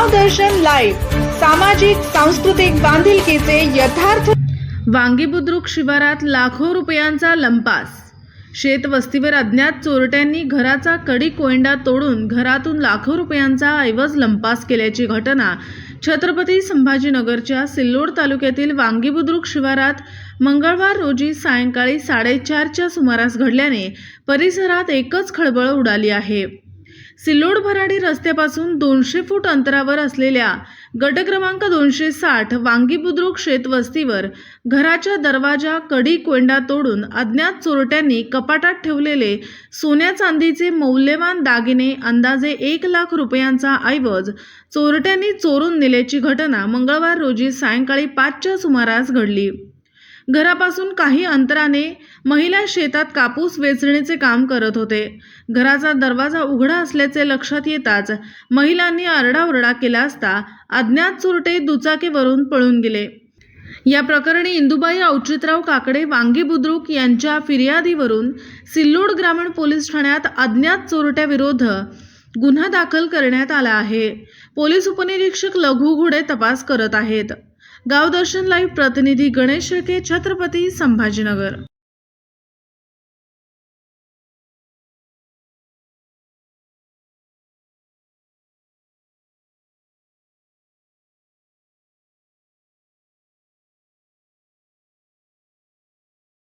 गावदर्शन live सामाजिक सांस्कृतिक बांधिलकीचे यथार्थ वांगी बुद्रुक शिवारात लाखो रुपयांचा लंपास. शेतवस्तीवर अज्ञात चोरट्यांनी घराचा कडी कोयंडा तोडून घरातून लाखो रुपयांचा ऐवज लंपास केल्याची घटना छत्रपती संभाजीनगरच्या सिल्लोड तालुक्यातील वांगी बुद्रुक शिवारात मंगळवार रोजी सायंकाळी साडेचारच्या सुमारास घडल्याने परिसरात एकच खळबळ उडाली आहे. सिल्लोड भराडी रस्त्यापासून दोनशे फूट अंतरावर असलेल्या गट क्रमांक दोनशे साठ वांगी बुद्रुक शेतवस्तीवर घराच्या दरवाजा कडी कोंडा तोडून अज्ञात चोरट्यांनी कपाटात ठेवलेले सोन्या चांदीचे मौल्यवान दागिने अंदाजे एक लाख रुपयांचा ऐवज चोरट्यांनी चोरून नेल्याची घटना मंगळवार रोजी सायंकाळी पाचच्या सुमारास घडली. घरापासून काही अंतराने महिला शेतात कापूस वेचणीचे काम करत होते. घराचा दरवाजा उघडा असल्याचे लक्षात येताच महिलांनी आरडाओरडा केला असता अज्ञात चोरटे दुचाकीवरून पळून गेले. या प्रकरणी इंदुबाई औचितराव काकडे वांगी बुद्रुक यांच्या फिर्यादीवरून सिल्लोड ग्रामीण पोलीस ठाण्यात अज्ञात चोरट्याविरोध गुन्हा दाखल करण्यात आला आहे. पोलीस उपनिरीक्षक लघु घुडे तपास करत आहेत. गावदर्शन लाईव्ह प्रतिनिधी गणेश शेळके छत्रपती संभाजीनगर.